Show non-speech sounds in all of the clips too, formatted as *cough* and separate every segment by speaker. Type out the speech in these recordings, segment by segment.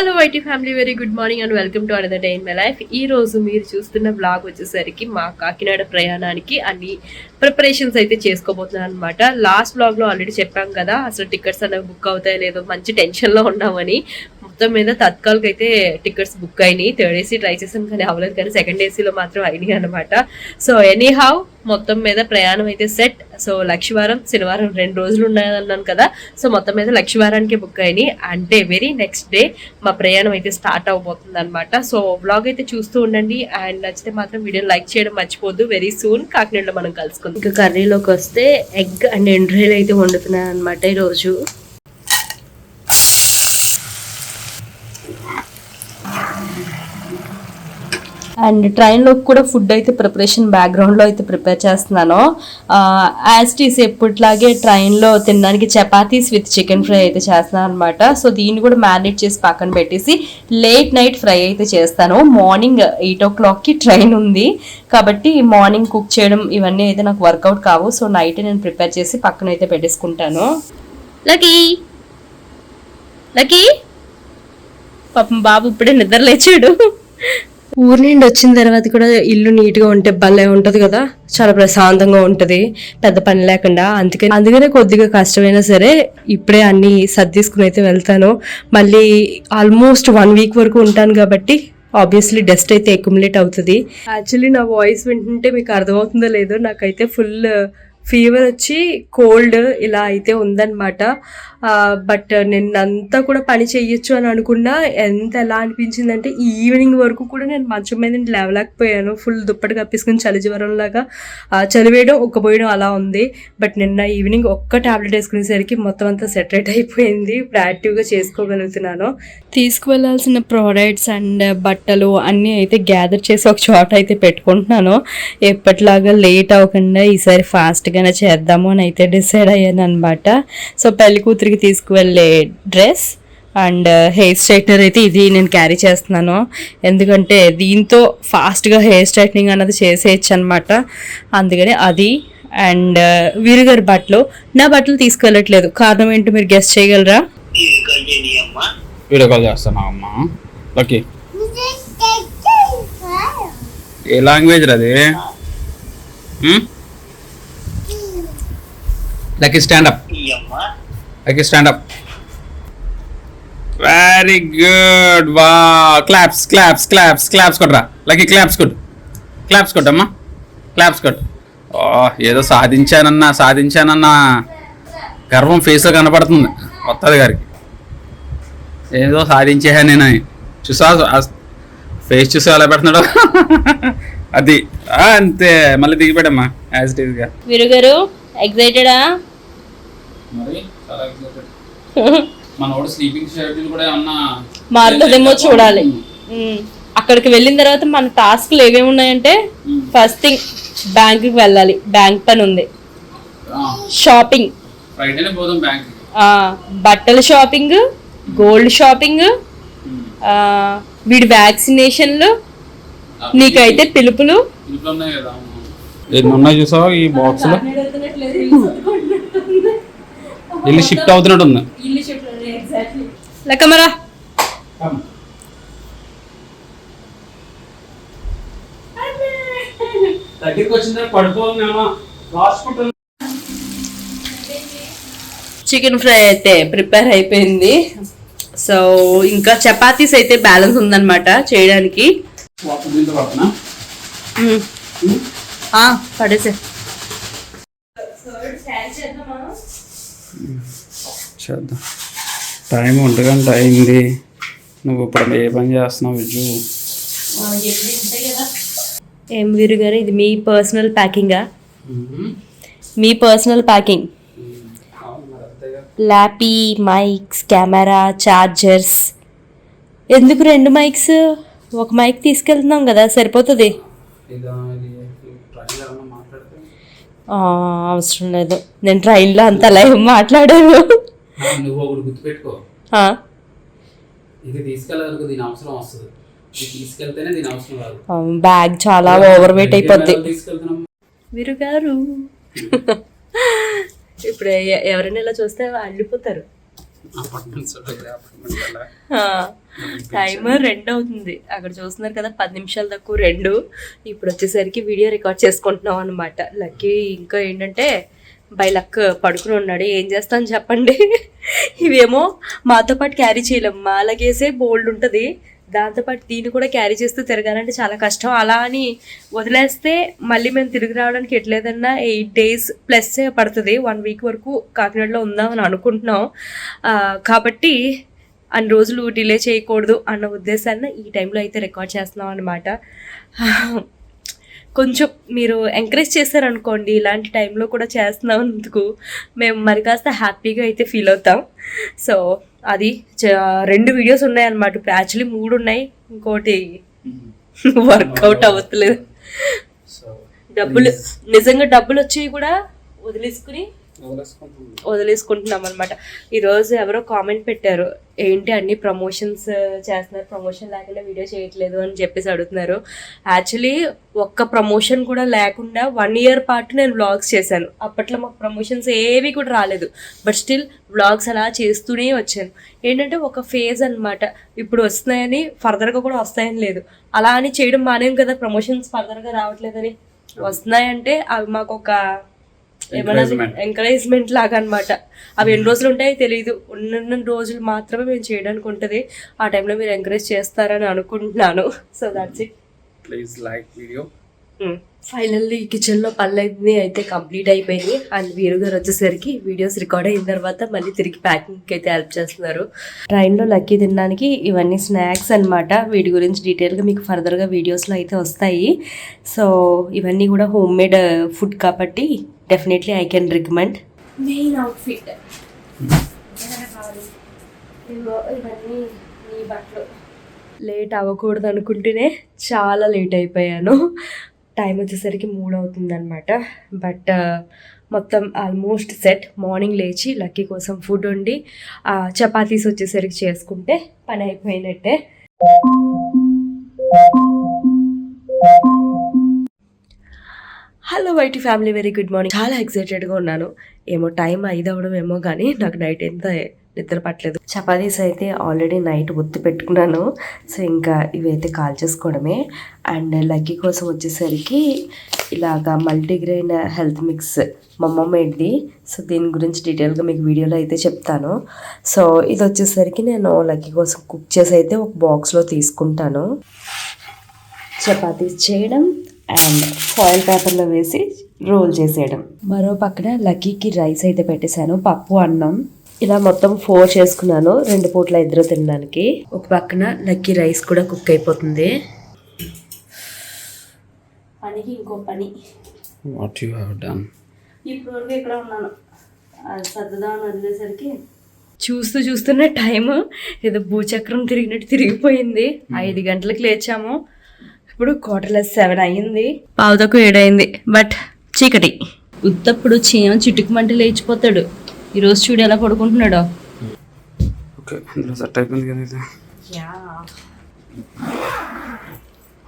Speaker 1: Hello YT family very good morning and welcome to another day in my life ఈ రోజు మీరు చూస్తున్న blog వచ్చేసరికి మా కాకినాడ ప్రయాణానికి అన్ని ప్రిపరేషన్స్ అయితే చేసుకోబోతున్నాను అనమాట లాస్ట్ బ్లాగ్లో ఆల్రెడీ చెప్పాం కదా అసలు టికెట్స్ అనేవి బుక్ అవుతాయో లేదో మంచి టెన్షన్లో ఉన్నామని. మొత్తం మీద తత్కాల్కి అయితే టికెట్స్ బుక్ అయినాయి. థర్డ్ ఏసీ ట్రై చేసాం కానీ అవ్వలేదు కానీ సెకండ్ ఏసీలో మాత్రం అయినాయి అనమాట సో ఎనీ హౌ మొత్తం మీద ప్రయాణం అయితే సెట్ సో లక్షవారం శనివారం రెండు రోజులు ఉన్నాయన్నాను కదా. సో మొత్తం మీద లక్షవారానికి బుక్ అయినాయి. అంటే వెరీ నెక్స్ట్ డే మా ప్రయాణం అయితే స్టార్ట్ అవబోతుంది అనమాట సో బ్లాగ్ అయితే చూస్తూ ఉండండి. అండ్ నచ్చితే మాత్రం వీడియో లైక్ చేయడం మర్చిపోద్దు వెరీ సూన్ కాకినాడలో మనం కలుసుకుందాం. ఇంకా కర్రీలోకి వస్తే ఎగ్ అండ్ ఎండ్రాయిల్ అయితే వండుతున్నాను అనమాట ఈరోజు. అండ్ ట్రైన్లో కూడా ఫుడ్ అయితే ప్రిపరేషన్ బ్యాక్గ్రౌండ్లో అయితే ప్రిపేర్ చేస్తున్నాను. యాజ్ టీస్ ఎప్పట్లాగే ట్రైన్లో తినడానికి చపాతీస్ విత్ చికెన్ ఫ్రై అయితే చేస్తున్నాను అనమాట సో దీన్ని కూడా మ్యారినేట్ చేసి పక్కన పెట్టేసి లేట్ నైట్ ఫ్రై అయితే చేస్తాను. మార్నింగ్ ఎయిట్ ఓ క్లాక్కి ట్రైన్ ఉంది. కాబట్టి మార్నింగ్ కుక్ చేయడం ఇవన్నీ అయితే నాకు వర్కౌట్ కావు. సో నైట్ నేను ప్రిపేర్ చేసి పక్కన అయితే పెట్టేసుకుంటాను. లకీ లకీ పాపం బాబు ఇప్పుడే నిద్ర లేచాడు. ఊరి నుండి వచ్చిన తర్వాత కూడా ఇల్లు నీట్గా ఉంటే భలే ఉంటుంది కదా. చాలా ప్రశాంతంగా ఉంటుంది. పెద్ద పని లేకుండా. అందుకని అందుకనే కొద్దిగా కష్టమైనా సరే ఇప్పుడే అన్ని సర్దీసుకుని అయితే వెళ్తాను. మళ్ళీ ఆల్మోస్ట్ వన్ వీక్ వరకు ఉంటాను కాబట్టి ఆబ్వియస్లీ డస్ట్ అయితే అక్యుములేట్ అవుతుంది. యాక్చువల్లీ నా వాయిస్ వింటుంటే మీకు అర్థమవుతుందో లేదో నాకైతే ఫుల్ ఫీవర్ వచ్చి కోల్డ్ ఇలా అయితే ఉందన్నమాట. బట్ నిన్నంతా కూడా పని చేయొచ్చు అని అనుకున్నా ఎంత ఎలా అనిపించిందంటే ఈవినింగ్ వరకు కూడా నేను మంచం మీద నుండి లేవలేకపోయాను. ఫుల్ దుప్పటి కప్పేసుకుని చలి జ్వరం లాగా. చలివేయడం ఒక్కపోయడం అలా ఉంది. బట్ నిన్న ఈవినింగ్ ఒక్క టాబ్లెట్ వేసుకునేసరికి మొత్తం అంతా సెటరేట్ అయిపోయింది. ఇప్పుడు యాక్టివ్గా చేసుకోగలుగుతున్నాను. తీసుకువెళ్ళాల్సిన ప్రోడక్ట్స్ అండ్ బట్టలు అన్నీ అయితే గ్యాదర్ చేసి ఒక చోట అయితే పెట్టుకుంటున్నాను. ఎప్పటిలాగా లేట్ అవ్వకుండా ఈసారి ఫాస్ట్ ఫాస్ట్గానే చేద్దాము అని అయితే డిసైడ్ అయ్యాను అనమాట సో పెళ్ళి కూతురికి తీసుకువెళ్ళే డ్రెస్ అండ్ హెయిర్ స్ట్రైట్నర్ అయితే ఇది నేను క్యారీ చేస్తున్నాను. ఎందుకంటే దీంతో ఫాస్ట్గా హెయిర్ స్ట్రైట్నింగ్ అన్నది చేసేయచ్చు అనమాట అందుకని అది అండ్ వీరుగారి బట్టలు. నా బట్టలు తీసుకెళ్ళట్లేదు కారణం ఏంటో మీరు గెస్ట్ చేయగలరా?
Speaker 2: వీడియో కాల్ చేస్తున్నా అమ్మా. ఓకే ఏ లాంగ్వేజ్ అది? Lucky stand up Lucky stand up very good వా క్లాప్స్ క్లాప్స్ క్లాప్స్ క్లాప్స్ కొట్టరా లక్కీ క్లాప్స్ కొట్టు. క్లాప్స్ కొట్టమ్మా. క్లాప్స్ కొట్టు. ఓ ఏదో సాధించానన్నా సాధించానన్నా. గర్వం ఫేస్లో కనపడుతుంది కొత్తది గారికి. ఏదో సాధించేహా నేను. చూసా ఫేస్ చూసి ఎలా పెడుతున్నాడు. అది అంతే. మళ్ళీ దిగిపోయాడమ్మా యాజ్ ఇట్ ఈస్గా
Speaker 1: వీరుగారు ఎగ్జైటెడా
Speaker 2: మరి చాలా స్లీపింగ్ షెడ్యూల్ *laughs* కూడా ఏమన్నా
Speaker 1: మారుతుందేమో చూడాలి. అక్కడికి వెళ్ళిన తర్వాత మన టాస్క్లు ఏమేమి ఉన్నాయంటే ఫస్ట్ థింగ్ బ్యాంకుకి వెళ్ళాలి. బ్యాంక్ పని ఉంది. షాపింగ్
Speaker 2: బ్యాంక్
Speaker 1: బట్టల షాపింగ్ గోల్డ్ షాపింగ్ ఆ, వీడి వ్యాక్సినేషన్లు నీకైతే పిలుపులు.
Speaker 2: ఉన్నాయి కదా. ఎన్ని ఉన్నాయి చూసావా ఈ బాక్స్లో? వెళ్ళి షిఫ్ట్ అవుతున్నట్టు ఉంది
Speaker 1: లెక్కమరా
Speaker 2: దగ్గరికి వచ్చిన పడిపోతున్నామా రాసుకుంటున్నా.
Speaker 1: చికెన్ ఫ్రై అయితే ప్రిపేర్ అయిపోయింది. సో ఇంకా చపాతీస్ అయితే బ్యాలెన్స్ ఉందన్నమాట చేయడానికి. పడేసే
Speaker 2: చేద్దాం. టైం ఒంటి గంట అయింది. నువ్వు ఇప్పుడు ఏ పని చేస్తున్నావు విజు?
Speaker 1: ఏం వీరు గారు ఇది మీ పర్సనల్ ప్యాకింగా మీ personal packing lappy mics camera chargers ఎందుకు రెండు మైక్స్ ఒక మైక్ తీసుకెళ్తున్నాం కదా సరిపోతుంది. అవసరం లేదు. నేను ట్రైన్లో అంత లైవ్ మాట్లాడాను.
Speaker 2: నువ్వు ఒకటి గుర్తుపెట్టుకో.
Speaker 1: ఆ,
Speaker 2: ఇది దీని అవసరం వస్తుంది. ఇది తీసుకెళ్తేనే దీని అవసరం రాదు.
Speaker 1: ఆ, బ్యాగ్ చాలా ఓవర్ వెయిట్ అయిపోద్ది. వీరు గారు *laughs* ఇప్పుడు ఎవరైనా ఇలా చూస్తే అల్లిపోతారు.
Speaker 2: టైమర్
Speaker 1: టైమ్ రెండు అవుతుంది. అక్కడ చూస్తున్నారు కదా పది నిమిషాల తక్కువ రెండు. ఇప్పుడు వచ్చేసరికి వీడియో రికార్డ్ చేసుకుంటున్నాం అనమాట లక్కీ ఇంకా ఏంటంటే బై లక్ పడుకుని ఉన్నాడు. ఏం చేస్తాను చెప్పండి? ఇవేమో మాతో పాటు క్యారీ చేయలేం మాలగేసే బోల్డ్ ఉంటుంది. దాంతోపాటు దీన్ని కూడా క్యారీ చేస్తూ తిరగాలంటే చాలా కష్టం. అలా అని వదిలేస్తే మళ్ళీ మేము తిరిగి రావడానికి ఎట్లేదన్నా ఎయిట్ డేస్ ప్లస్ పడుతుంది. వన్ వీక్ వరకు కాకినాడలో ఉందామని అనుకుంటున్నాం. కాబట్టి అన్ని రోజులు డిలే చేయకూడదు అన్న ఉద్దేశాన్ని ఈ టైంలో అయితే రికార్డ్ చేస్తున్నాం అనమాట కొంచెం మీరు ఎంకరేజ్ చేశారనుకోండి ఇలాంటి టైంలో కూడా చేస్తున్నందుకు మేము మరి కాస్త హ్యాపీగా అయితే ఫీల్ అవుతాం. సో అది రెండు వీడియోస్ ఉన్నాయన్నమాట. ఇప్పుడు యాక్చువల్లీ మూడు ఉన్నాయి ఇంకోటి *laughs* వర్కౌట్ అవ్వట్లేదు. డబ్బులు నిజంగా డబ్బులు వచ్చి కూడా వదిలేసుకుని వదిలేసుకుంటున్నాం. అనమాట ఈరోజు ఎవరో కామెంట్ పెట్టారు ఏంటి అన్ని ప్రమోషన్స్ చేస్తున్నారు? ప్రమోషన్ లేకుండా వీడియో చేయట్లేదు అని చెప్పేసి అడుగుతున్నారు. యాక్చువల్లీ ఒక్క ప్రమోషన్ కూడా లేకుండా వన్ ఇయర్ పాటు నేను వ్లాగ్స్ చేశాను. అప్పట్లో మాకు ప్రమోషన్స్ ఏవి కూడా రాలేదు. బట్ స్టిల్ వ్లాగ్స్ అలా చేస్తూనే వచ్చాను. ఏంటంటే ఒక ఫేజ్ అనమాట ఇప్పుడు వస్తున్నాయని ఫర్దర్గా కూడా వస్తాయని లేదు. అలా అని చేయడం మానేం కదా? ప్రమోషన్స్ ఫర్దర్గా రావట్లేదని. వస్తున్నాయంటే అవి మాకు ఒక ఎంకరేజ్మెంట్ లాగా అన్నమాట అవి ఎన్ని రోజులు ఉంటాయో తెలియదు ఉన్న రోజులు మాత్రమే మేము చేయడానికి ఉంటుంది. ఆ టైంలో మీరు ఎంకరేజ్ చేస్తారని అనుకుంటున్నాను. So that's it
Speaker 2: please like video
Speaker 1: finally కిచెన్లో పనులన్నీ అయితే కంప్లీట్ అయిపోయింది అండ్ వీరు గారు వచ్చేసరికి వీడియోస్ రికార్డ్ అయిన తర్వాత మళ్ళీ తిరిగి ప్యాకింగ్కి అయితే హెల్ప్ చేస్తున్నారు. ట్రైన్లో లక్కీ తినడానికి ఇవన్నీ స్నాక్స్ అన్నమాట. వీటి గురించి డీటెయిల్గా మీకు ఫర్దర్గా వీడియోస్లో అయితే వస్తాయి. సో ఇవన్నీ కూడా హోమ్ మేడ్ ఫుడ్ కాబట్టి definitely I can recommend main outfit ఇవన్నీ బట్టలు. లేట్ అవ్వకూడదు అనుకుంటేనే చాలా లేట్ అయిపోయాను. టైం వచ్చేసరికి మూడు అవుతుంది అనమాట బట్ మొత్తం ఆల్మోస్ట్ సెట్ మార్నింగ్ లేచి లక్కీ కోసం ఫుడ్ వండి చపాతీస్ వచ్చేసరికి చేసుకుంటే పని అయిపోయినట్టే. Hello YT family very good morning చాలా ఎక్సైటెడ్గా ఉన్నాను. ఏమో టైం ఐదు అవడం ఏమో కానీ నాకు నైట్ ఎంత నిద్ర పట్టలేదు. చపాతీస్ అయితే ఆల్రెడీ నైట్ ఒత్తి పెట్టుకున్నాను. సో ఇంకా ఇవైతే కాల్ చేసుకోవడమే. అండ్ లక్కీ కోసం వచ్చేసరికి ఇలాగా మల్టీగ్రెయిన్ హెల్త్ మిక్స్ మమ్మ ఏంటి సో దీని గురించి డీటెయిల్గా మీకు వీడియోలో అయితే చెప్తాను. సో ఇది వచ్చేసరికి నేను లక్కీ కోసం కుక్ చేసి అయితే ఒక బాక్స్లో తీసుకుంటాను. చపాతీస్ చేయడం అండ్ ఫాయిల్ పేపర్లో వేసి రోల్ చేసేయడం. మరో పక్కన లక్కీకి రైస్ అయితే పెట్టేశాను పప్పు అన్నం. ఇలా మొత్తం ఫోర్ చేసుకున్నాను రెండు పూట్ల ఇద్దరు తినడానికి. ఒక పక్కన లక్కీ రైస్ కూడా కుక్ అయిపోతుంది. పనికి ఇంకో పని.
Speaker 2: వాట్ యు హావ్ డన్
Speaker 1: ఇప్పుడు వరకు ఇక్కడ ఉన్నాను. అది సర్దుదామని వదిలేసరికి చూస్తూ చూస్తూనే టైం ఏదో భూచక్రం తిరిగినట్టు తిరిగిపోయింది. ఐదు గంటలకు లేచాము. ఇప్పుడు క్వార్టర్లెస్ సెవెన్ అయ్యింది. పావుతకు ఏడైంది బట్ చీకటి. ఉత్తప్పుడు చీమ చిటుకుమంటే లేచిపోతాడు. ఈరోజు చూడు ఎలా పడుకుంటున్నాడో.
Speaker 2: ఓకే ఇందులో సెట్ అయిపోయింది కదా ఇది.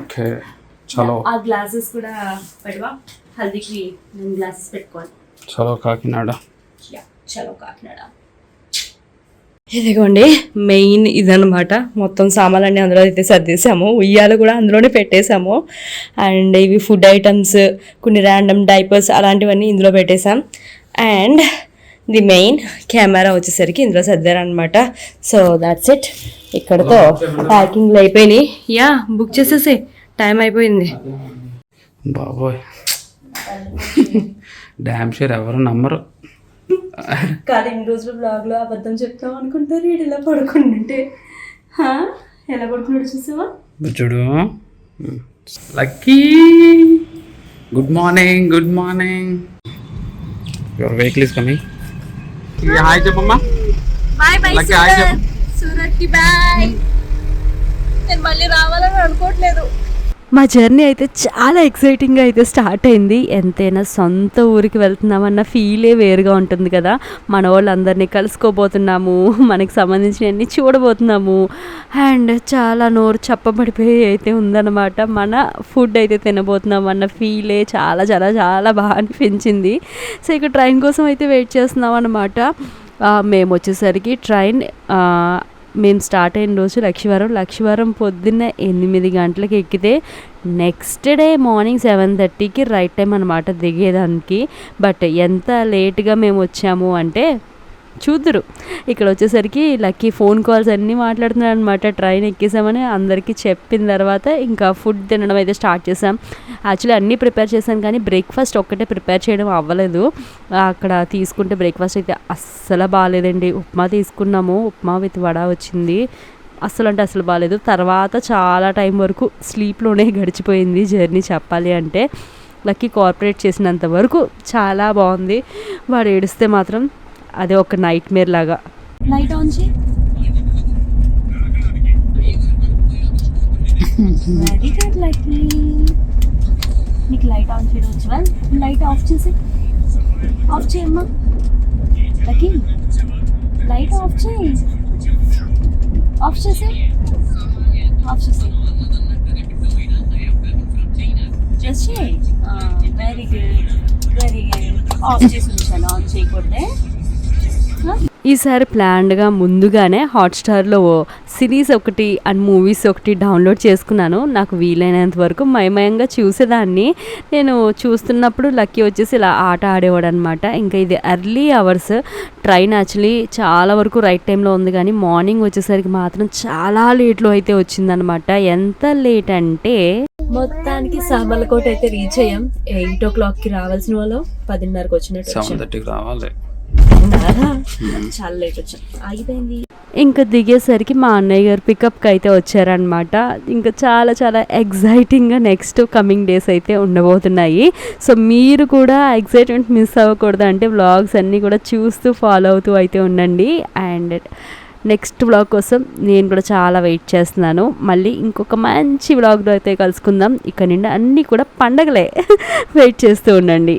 Speaker 2: ఓకే చలో
Speaker 1: ఆ గ్లాసెస్ కూడా పెడవా? హల్దీకి నేను గ్లాసెస్ పెట్టుకోవాలి.
Speaker 2: చలో కాకినాడ.
Speaker 1: యా, చలో కాకినాడ. ఇదిగోండి మెయిన్ ఇదనమాట మొత్తం సామాన్లన్నీ అందులో అయితే సర్దేసాము ఉయ్యాలు కూడా అందులోనే పెట్టేశాము. అండ్ ఇవి ఫుడ్ ఐటమ్స్ కొన్ని ర్యాండమ్ డైపర్స్ అలాంటివన్నీ ఇందులో పెట్టేశాం. అండ్ ది మెయిన్ కెమెరా వచ్చేసరికి ఇందులో సర్దారనమాట సో దాట్స్ ఇట్ ఇక్కడతో ప్యాకింగ్లు అయిపోయినాయి. యా బుక్ చేసేసి. టైం అయిపోయింది.
Speaker 2: బాబోయ్. *laughs* డ్యామ్ షేర్ ఎవరు నమ్మరు.
Speaker 1: కాదు ఇన్ని రోజులు బ్లాగ్లో అబద్ధం చెప్తాం అనుకుంటారు వీడు ఇలా పడుకుంటుంటే హా? ఎలా పడుకున్నాడు చూసావా?
Speaker 2: చూడు. Lucky. Good morning good morning. Your vehicle is coming hi చెప్పమ్మా.
Speaker 1: బాయ్ బాయ్
Speaker 2: లక్కీ హాయ్ చెప్పు.
Speaker 1: సూరత్కి బాయ్ నేను మళ్ళీ రావాలని అనుకోవట్లేదు. మా జర్నీ అయితే చాలా ఎక్సైటింగ్గా అయితే స్టార్ట్ అయింది. ఎంతైనా సొంత ఊరికి వెళ్తున్నామన్న ఫీలే వేరుగా ఉంటుంది కదా. మన వాళ్ళందరినీ కలుసుకోబోతున్నాము మనకి సంబంధించినవన్నీ చూడబోతున్నాము. అండ్ చాలా నోరు చప్పబడిపోయి అయితే ఉందన్నమాట. మన ఫుడ్ అయితే తినబోతున్నాం అన్న ఫీలే చాలా చాలా చాలా బాగా అనిపించింది. సో ఇక ట్రైన్ కోసం అయితే వెయిట్ చేస్తున్నాం అనమాట మేము వచ్చేసరికి ట్రైన్ మేము స్టార్ట్ అయిన రోజు లక్షవరం లక్షవరం పొద్దున్న ఎనిమిది గంటలకు ఎక్కితే నెక్స్ట్ డే మార్నింగ్ సెవెన్ థర్టీకి రైట్ టైం అనమాట దిగేదానికి. బట్ ఎంత లేట్గా మేము వచ్చాము అంటే చూద్దురు. ఇక్కడ వచ్చేసరికి లక్కీ ఫోన్ కాల్స్ అన్నీ మాట్లాడుతున్నాడు అనమాట ట్రైన్ ఎక్కేసామని అందరికీ చెప్పిన తర్వాత ఇంకా ఫుడ్ తినడం అయితే స్టార్ట్ చేసాం యాక్చువల్లీ అన్నీ ప్రిపేర్ చేశాను కానీ బ్రేక్ఫాస్ట్ ఒక్కటే ప్రిపేర్ చేయడం అవ్వలేదు. అక్కడ తీసుకుంటే బ్రేక్ఫాస్ట్ అయితే అస్సలు బాగాలేదండి. ఉప్మా తీసుకున్నాము. ఉప్మా విత్ వడ వచ్చింది. అస్సలు అంటే అసలు బాగాలేదు. తర్వాత చాలా టైం వరకు స్లీప్లోనే గడిచిపోయింది జర్నీ చెప్పాలి అంటే. లక్కీ కార్పొరేట్ చేసినంత వరకు చాలా బాగుంది. వాడు ఏడిస్తే మాత్రం అదే ఒక నైట్ మేర్ లాగా
Speaker 3: light on very good Lucky నీకు లైట్ ఆన్ చేయడం వచ్చా. లైట్ ఆఫ్ చేసి. ఆఫ్ చేయమ్మా లక్కీ లైట్ ఆఫ్ చేయి. ఆఫ్ చేసి. ఆఫ్ చేసి. జస్ట్ చేయి. Very good very good off చేసి ఉంచాను. ఆన్ చేయకూడదే.
Speaker 1: ఈసారి ప్లాన్డ్గా ముందుగానే హాట్స్టార్లో సిరీస్ ఒకటి అండ్ మూవీస్ ఒకటి డౌన్లోడ్ చేసుకున్నాను. నాకు వీలైనంత వరకు మయమయంగా చూసేదాన్ని. నేను చూస్తున్నప్పుడు లక్కీ వచ్చేసి ఇలా ఆట ఆడేవాడు అనమాట ఇంకా ఇది ఎర్లీ అవర్స్. ట్రైన్ యాక్చువల్లీ చాలా వరకు రైట్ టైంలో ఉంది కానీ మార్నింగ్ వచ్చేసరికి మాత్రం చాలా లేట్లో అయితే వచ్చిందనమాట. ఎంత లేట్ అంటే
Speaker 3: మొత్తానికి సామర్లకోట అయితే రీచ్ అయ్యాం. ఎయిట్ ఓ క్లాక్కి రావాల్సిన వాళ్ళు. పదిన్నరకు వచ్చినట్టు
Speaker 2: సెవెన్
Speaker 3: వచ్చాం.
Speaker 2: థర్టీకి రావాలి? *laughs*
Speaker 3: చాలా లేట్ వచ్చాం. ఆగిపోయింది.
Speaker 1: ఇంకా దిగేసరికి మా అన్నయ్య గారు పికప్కి అయితే వచ్చారనమాట ఇంకా చాలా చాలా ఎగ్జైటింగ్గా నెక్స్ట్ కమింగ్ డేస్ అయితే ఉండబోతున్నాయి. సో మీరు కూడా ఎగ్జైట్మెంట్ మిస్ అవ్వకూడదు అంటే వ్లాగ్స్ అన్నీ కూడా చూస్తూ ఫాలో అవుతూ అయితే ఉండండి. అండ్ నెక్స్ట్ వ్లాగ్ కోసం నేను కూడా చాలా వెయిట్ చేస్తున్నాను. మళ్ళీ ఇంకొక మంచి వ్లాగ్లో అయితే కలుసుకుందాం. ఇక్కడ నుండి అన్నీ కూడా పండగలే. *laughs* వెయిట్ చేస్తూ ఉండండి.